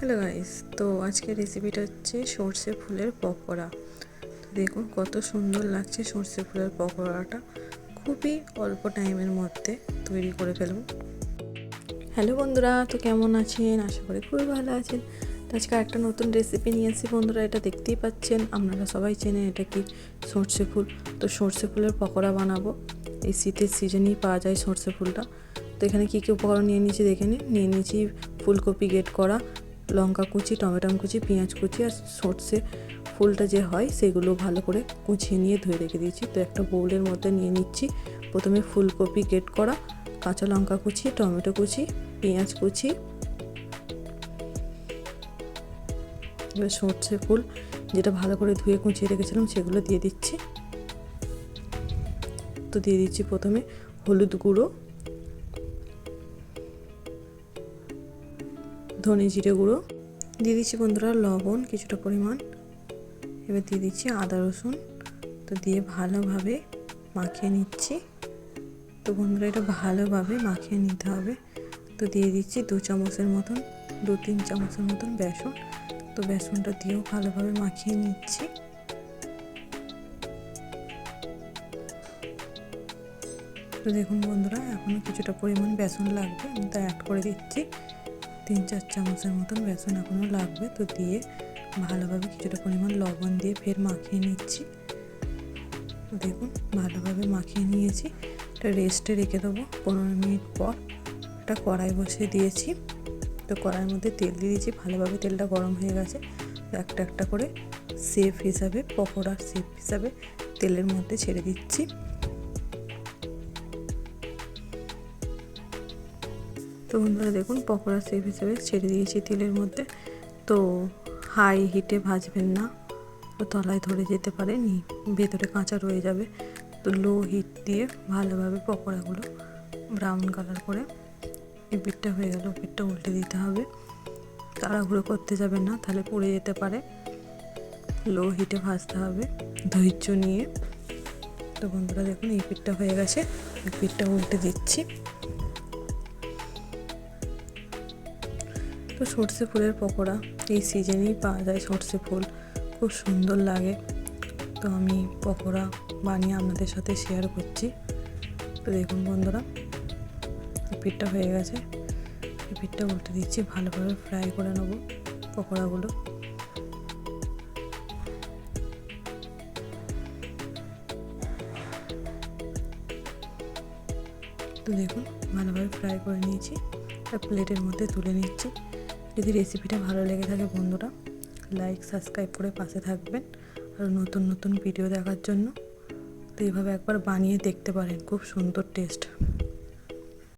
Hello guys তো আজকের রেসিপিটা হচ্ছে সর্ষে ফুলের পকোড়া। তো দেখুন কত সুন্দর লাগছে সর্ষে ফুলের পকোড়াটা। খুবই অল্প টাইমের মধ্যে তৈরি করে ফেলব। হ্যালো বন্ধুরা, তো কেমন আছেন? আশা করি খুবই ভালো আছেন। তো আজকে একটা নতুন রেসিপি নিয়ে এসেছি, বন্ধুরা, এটা দেখতেই পাচ্ছেন। আপনারা সবাই চেনেন এটা কি সর্ষে ফুল। তো সর্ষে ফুলের পকোড়া বানাবো। এই শীতের সিজনেই পাওয়া যায় সর্ষে ফুলটা। তো এখানে কী কী উপকরণ নিয়ে নিয়েছি দেখে নিন। নিয়ে নিয়েছি ফুলকপি গেট করা লঙ্কা কুচি টমেটো কুচি, পেঁয়াজ কুচি আর সর্ষে ফুলটা যে হয় সেগুলো ভালো করে কুচিয়ে নিয়ে ধুয়ে রেখে দিয়েছি। তো একটা বোউলের মধ্যে নিয়ে নিচ্ছি। প্রথমে ফুলকপি গেট করা, কাঁচা লঙ্কা কুচি, টমেটো কুচি, পেঁয়াজ কুচি, এবার সর্ষে ফুল যেটা ভালো করে ধুয়ে কুচিয়ে রেখেছিলাম সেগুলো দিয়ে দিচ্ছি। তো দিয়ে দিচ্ছি প্রথমে হলুদ গুঁড়ো ধনে জিরে গুঁড়ো। দিয়ে দিচ্ছি বন্ধুরা লবণ কিছুটা পরিমাণ। এবার দিয়ে দিচ্ছি আদা রসুন। তো দিয়ে ভালোভাবে মাখিয়ে নিচ্ছি। তো বন্ধুরা এটা ভালোভাবে মাখিয়ে নিতে হবে। তো দিয়ে দিচ্ছি দু চামচের মতন, দু তিন চামচের মতন বেসন। তো বেসনটা দিয়েও ভালোভাবে মাখিয়ে নিচ্ছি। তো দেখুন বন্ধুরা, এখনও কিছুটা পরিমাণ বেসন লাগবে। আমি তা অ্যাড করে দিচ্ছি। তিন চার চামচের মতন বেসন এখনও লাগবে। তো দিয়ে ভালোভাবে কিছুটা পরিমাণ লবণ দিয়ে ফের মাখিয়ে নিচ্ছি। দেখুন, ভালোভাবে মাখিয়ে নিয়েছি। এটা রেস্টে রেখে দেবো পনেরো মিনিট পর। একটা কড়াই বসিয়ে দিয়েছি। তো কড়াইয়ের মধ্যে তেল দিয়ে দিয়েছি। ভালোভাবে তেলটা গরম হয়ে গেছে। একটা একটা করে সেফ হিসাবে, পকোড়ার সেফ হিসাবে তেলের মধ্যে ছেড়ে দিচ্ছি। তো বন্ধুরা দেখুন, পকোড়া সেফ হিসেবে ছেড়ে দিয়েছি তেলের মধ্যে। তো হাই হিটে ভাজবেন না, তো তলায় ধরে যেতে পারে নি ভেতরে কাঁচা রয়ে যাবে। তো লো হিট দিয়ে ভালোভাবে পকোড়াগুলো ব্রাউন কালার করে এই পিঠটা হয়ে গেল পিঠটা উল্টে দিতে হবে। তাড়াহুড়ো করতে যাবেন না, তাহলে পুড়ে যেতে পারে। লো হিটে ভাজতে হবে, ধৈর্য নিয়ে। তো বন্ধুরা দেখুন এই পিঠটা হয়ে গেছে এই পিঠটা উল্টে দিচ্ছি। তো সর্ষে ফুলের পকোড়া। এই সিজনেই পাওয়া যায় সর্ষে ফুল। খুব সুন্দর লাগে। তো আমি পকোড়া বানিয়ে আপনাদের সাথে শেয়ার করছি। তো দেখুন বন্ধুরা পিঠটা হয়ে গেছে। পিঠটা উল্টে দিচ্ছি, ভালোভাবে ফ্রাই করে নেব পকোড়াগুলো। তো দেখুন, ভালোভাবে ফ্রাই করে নিয়েছি। একটা প্লেটের মধ্যে তুলে নিচ্ছি। যদি রেসিপিটা ভালো লেগে থাকে বন্ধুরা লাইক সাবস্ক্রাইব করে পাশে থাকবেন। আর নতুন নতুন ভিডিও দেখার জন্য তো এইভাবে একবার বানিয়ে দেখতে পারেন, খুব সুন্দর টেস্ট